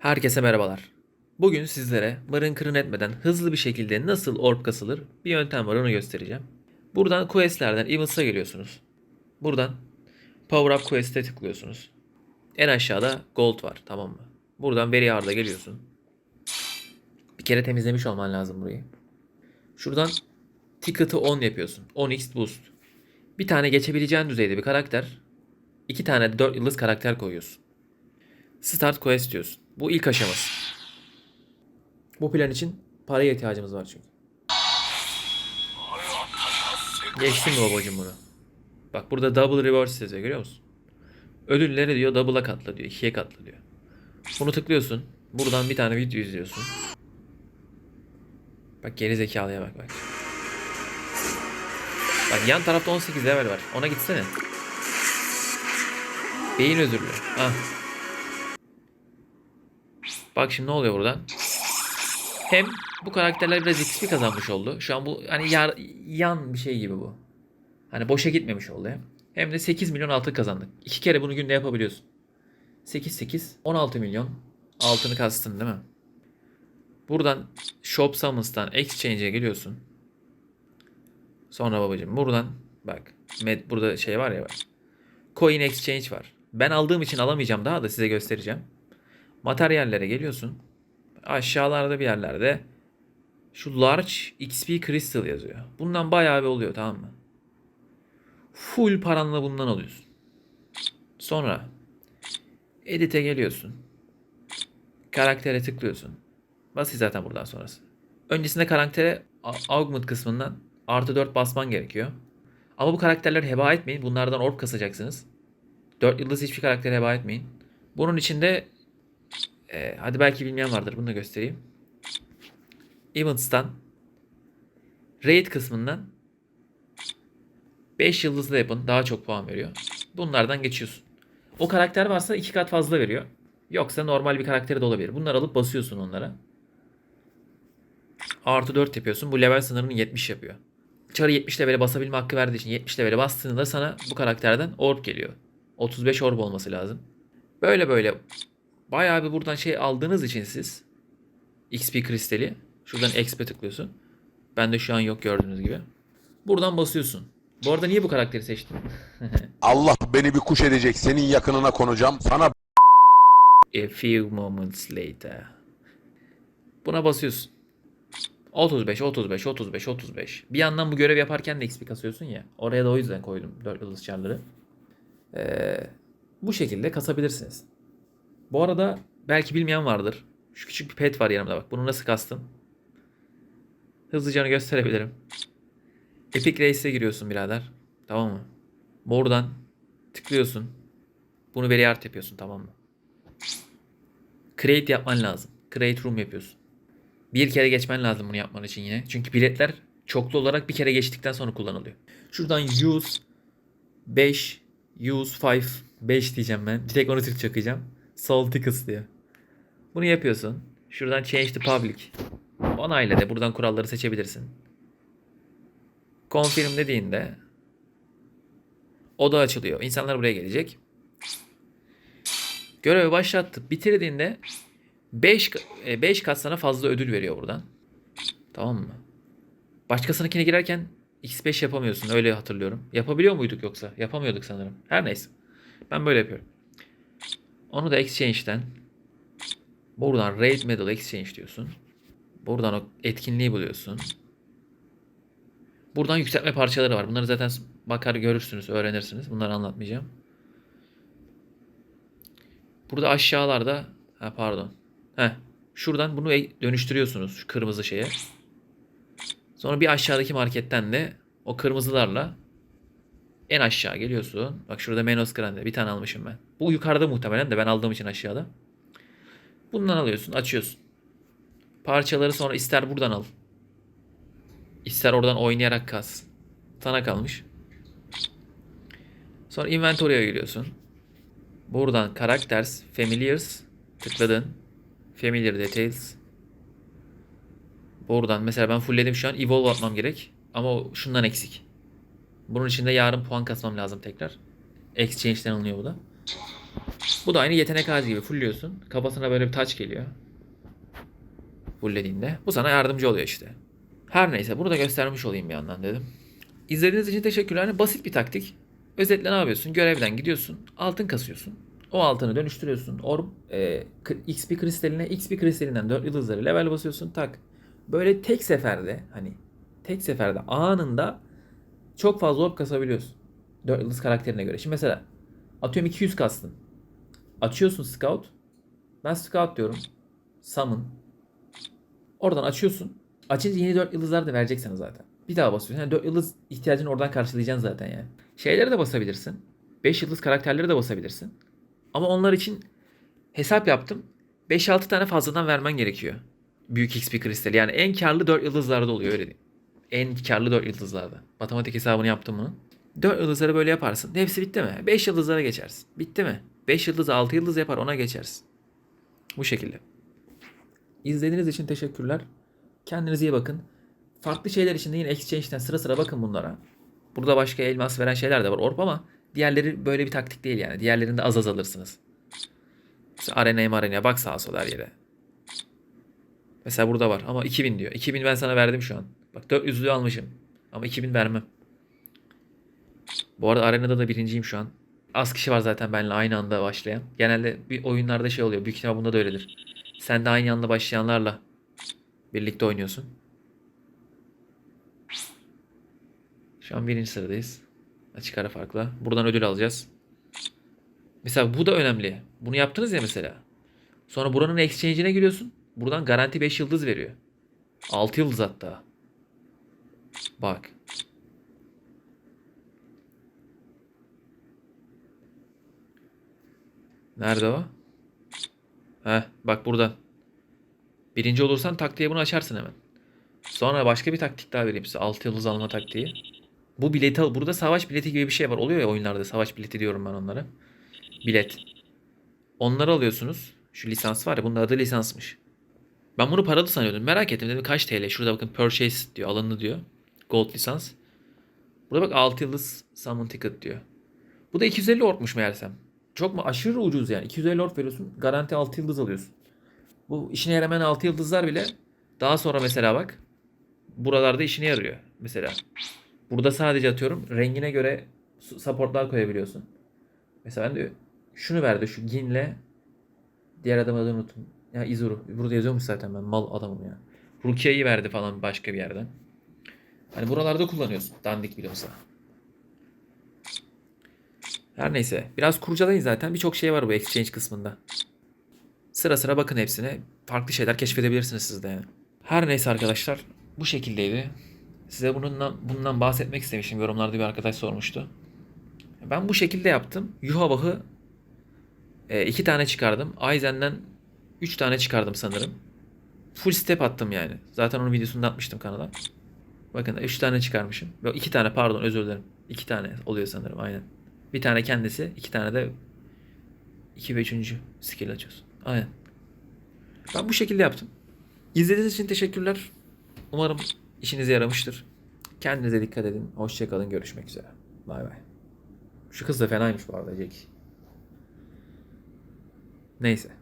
Herkese merhabalar. Bugün sizlere mırın kırın etmeden hızlı bir şekilde nasıl orb kasılır bir yöntem var onu göstereceğim. Buradan questlerden events'a geliyorsunuz. Buradan Power Up Quest'e tıklıyorsunuz. En aşağıda Gold var tamam mı? Buradan Very Hard'a geliyorsun. Bir kere temizlemiş olman lazım burayı. Şuradan Ticket'ı 10 yapıyorsun. 10x boost. Bir tane geçebileceğin düzeyde bir karakter. iki tane de 4 yıldız karakter koyuyorsun. Start quest diyorsun. Bu ilk aşaması. Bu plan için paraya ihtiyacımız var çünkü. Geçtin mi babacım bunu? Bak burada double rewards yazıyor görüyor musun? Ödülleri diyor double'a katla diyor. ikiye katla diyor. Bunu tıklıyorsun. Buradan bir tane video izliyorsun. Bak geri zekalıya bak bak. Bak yan tarafta 18 level var. Ona gitsene. Beyin özürlü. Ah. Bak şimdi ne oluyor buradan? Hem bu karakterler biraz XP kazanmış oldu. Şu an bu hani yar, yan bir şey gibi bu. Hani boşa gitmemiş oldu hem. Hem de 8 milyon altın kazandık. İki kere bunu günde yapabiliyorsun. 8 8 16 milyon altını kastın değil mi? Buradan Shop Summons'tan Exchange'e geliyorsun. Sonra babacığım buradan bak med, burada şey var ya bak. Coin Exchange var. Ben aldığım için alamayacağım daha da size göstereceğim. Materyallere geliyorsun. Aşağılarda bir yerlerde şu Large XP Crystal yazıyor. Bundan bayağı bir oluyor tamam mı? Full paranla bundan alıyorsun. Sonra Edit'e geliyorsun. Karaktere tıklıyorsun. Basit zaten buradan sonrası. Öncesinde karaktere augment kısmından artı 4 basman gerekiyor. Ama bu karakterleri heba etmeyin. Bunlardan orb kasacaksınız. 4 yıldız hiçbir karakteri heba etmeyin. Bunun içinde e, hadi belki bilmeyen vardır. Bunu da göstereyim. Events'tan Raid kısmından 5 yıldızlı yapın. Daha çok puan veriyor. Bunlardan geçiyorsun. O karakter varsa 2 kat fazla veriyor. Yoksa normal bir karakteri de olabilir. Bunları alıp basıyorsun onlara. Artı 4 yapıyorsun. Bu level sınırını 70 yapıyor. Çarı 70 levele basabilme hakkı verdiği için 70 levele bastığında sana bu karakterden orb geliyor. 35 orb olması lazım. Böyle böyle bayağı bir buradan şey aldığınız için siz XP kristali şuradan XP tıklıyorsun. Ben de şu an yok gördüğünüz gibi. Buradan basıyorsun. Bu arada niye bu karakteri seçtim? Allah beni bir kuş edecek. Senin yakınına konacağım. Sana A few moments later. Buna basıyorsun. 35, 35, 35, 35. Bir yandan bu görev yaparken de XP kasıyorsun ya. Oraya da o yüzden koydum 4 yıldız çarları. Ee, bu şekilde kasabilirsiniz. Bu arada belki bilmeyen vardır. Şu küçük bir pet var yanımda bak. Bunu nasıl kastım? Hızlıca gösterebilirim. Epic Race'e giriyorsun birader. Tamam mı? Buradan tıklıyorsun. Bunu very art yapıyorsun tamam mı? Create yapman lazım. Create room yapıyorsun. Bir kere geçmen lazım bunu yapman için yine. Çünkü biletler çoklu olarak bir kere geçtikten sonra kullanılıyor. Şuradan use 5, use 5, 5 diyeceğim ben. Bir tek onu Türk çakacağım. Soul tickets diyor. Bunu yapıyorsun. Şuradan change to public. Onayla de buradan kuralları seçebilirsin. Confirm dediğinde oda açılıyor. İnsanlar buraya gelecek. Görevi başlattı. Bitirdiğinde 5 5 kat sana fazla ödül veriyor buradan. Tamam mı? Başkasınınkine girerken X5 yapamıyorsun. Öyle hatırlıyorum. Yapabiliyor muyduk yoksa? Yapamıyorduk sanırım. Her neyse. Ben böyle yapıyorum. Onu da Exchange'den buradan Raid Medal Exchange diyorsun. Buradan o etkinliği buluyorsun. Buradan yükseltme parçaları var. Bunları zaten bakar görürsünüz, öğrenirsiniz. Bunları anlatmayacağım. Burada aşağılarda ha pardon. Heh. Şuradan bunu e- dönüştürüyorsunuz şu kırmızı şeye. Sonra bir aşağıdaki marketten de o kırmızılarla en aşağı geliyorsun. Bak şurada Menos Grande bir tane almışım ben. Bu yukarıda muhtemelen de ben aldığım için aşağıda. Bundan alıyorsun, açıyorsun. Parçaları sonra ister buradan al. İster oradan oynayarak kas. Sana kalmış. Sonra inventory'e giriyorsun. Buradan Characters, Familiars tıkladın. Familiar Details. Buradan mesela ben fullledim şu an. Evolve atmam gerek. Ama şundan eksik. Bunun için de yarın puan kasmam lazım tekrar. Exchange'den alınıyor bu da. Bu da aynı yetenek ağacı gibi fullliyorsun. Kafasına böyle bir taç geliyor. Fulllediğinde. Bu sana yardımcı oluyor işte. Her neyse bunu da göstermiş olayım bir yandan dedim. İzlediğiniz için teşekkürler. Basit bir taktik. Özetle ne yapıyorsun? Görevden gidiyorsun. Altın kasıyorsun. O altını dönüştürüyorsun. Or, e, XP kristaline, XP kristalinden 4 yıldızları level basıyorsun. Tak. Böyle tek seferde hani tek seferde anında çok fazla orb kasabiliyorsun. 4 yıldız karakterine göre. Şimdi mesela atıyorum 200 kastın. Açıyorsun scout. Ben scout diyorum. Summon. Oradan açıyorsun. Açınca yeni 4 yıldızlar da verecek sana zaten. Bir daha basıyorsun. Yani 4 yıldız ihtiyacını oradan karşılayacaksın zaten yani. Şeyleri de basabilirsin. 5 yıldız karakterleri de basabilirsin. Ama onlar için hesap yaptım. 5-6 tane fazladan vermen gerekiyor. Büyük XP kristali. Yani en karlı 4 yıldızlarda oluyor öyle diyeyim. En karlı 4 yıldızlarda. Matematik hesabını yaptım bunu. 4 yıldızları böyle yaparsın. Hepsi bitti mi? 5 yıldızlara geçersin. Bitti mi? 5 yıldız 6 yıldız yapar ona geçersin. Bu şekilde. İzlediğiniz için teşekkürler. Kendinize iyi bakın. Farklı şeyler için de yine Exchange'den sıra sıra bakın bunlara. Burada başka elmas veren şeyler de var Orp ama diğerleri böyle bir taktik değil yani. Diğerlerinde az az alırsınız. Mesela arenaya arenaya bak sağa sola her yere. Mesela burada var ama 2000 diyor. 2000 ben sana verdim şu an. Bak 400'lüğü almışım. Ama 2000 vermem. Bu arada arenada da birinciyim şu an. Az kişi var zaten benimle aynı anda başlayan. Genelde bir oyunlarda şey oluyor. Büyük ihtimal bunda da öyledir. Sen de aynı anda başlayanlarla birlikte oynuyorsun. Şu an birinci sıradayız. Açık ara farkla. Buradan ödül alacağız. Mesela bu da önemli. Bunu yaptınız ya mesela. Sonra buranın exchange'ine giriyorsun. Buradan garanti 5 yıldız veriyor. 6 yıldız hatta. Bak. Nerede o? Heh bak buradan. Birinci olursan taktiğe bunu açarsın hemen. Sonra başka bir taktik daha vereyim size. 6 yıldız alma taktiği. Bu bileti al. Burada savaş bileti gibi bir şey var. Oluyor ya oyunlarda savaş bileti diyorum ben onlara. Bilet. Onları alıyorsunuz. Şu lisans var ya bunun adı lisansmış. Ben bunu paralı sanıyordum. Merak ettim dedim kaç TL? Şurada bakın purchase diyor. Alındı diyor. Gold lisans. Burada bak 6 yıldız summon ticket diyor. Bu da 250 orkmuş meğersem. Çok mu aşırı ucuz yani. 250 ork veriyorsun. Garanti 6 yıldız alıyorsun. Bu işine yaramayan 6 yıldızlar bile daha sonra mesela bak buralarda işine yarıyor. Mesela burada sadece atıyorum rengine göre su- supportlar koyabiliyorsun. Mesela ben de şunu verdi şu Gin'le diğer adamın adını unuttum. Ya Izuru. Burada yazıyormuş zaten ben mal adamım ya. Rukiye'yi verdi falan başka bir yerden. Hani buralarda kullanıyorsun. Dandik bile olsa. Her neyse. Biraz kurcalayın zaten. Birçok şey var bu exchange kısmında. Sıra sıra bakın hepsine. Farklı şeyler keşfedebilirsiniz siz de yani. Her neyse arkadaşlar. Bu şekildeydi. Size bununla, bundan bahsetmek istemiştim. Yorumlarda bir arkadaş sormuştu. Ben bu şekilde yaptım. Yuhavah'ı e, iki tane çıkardım. Aizen'den üç tane çıkardım sanırım. Full step attım yani. Zaten onun videosunu da atmıştım kanala. Bakın üç tane çıkarmışım. Yok iki tane pardon özür dilerim. İki tane oluyor sanırım aynen. Bir tane kendisi, iki tane de iki ve üçüncü skill açıyorsun. Aynen. Ben bu şekilde yaptım. İzlediğiniz için teşekkürler. Umarım işinize yaramıştır. Kendinize dikkat edin. Hoşçakalın. Görüşmek üzere. Bay bay. Şu kız da fenaymış bu arada Jack. Neyse.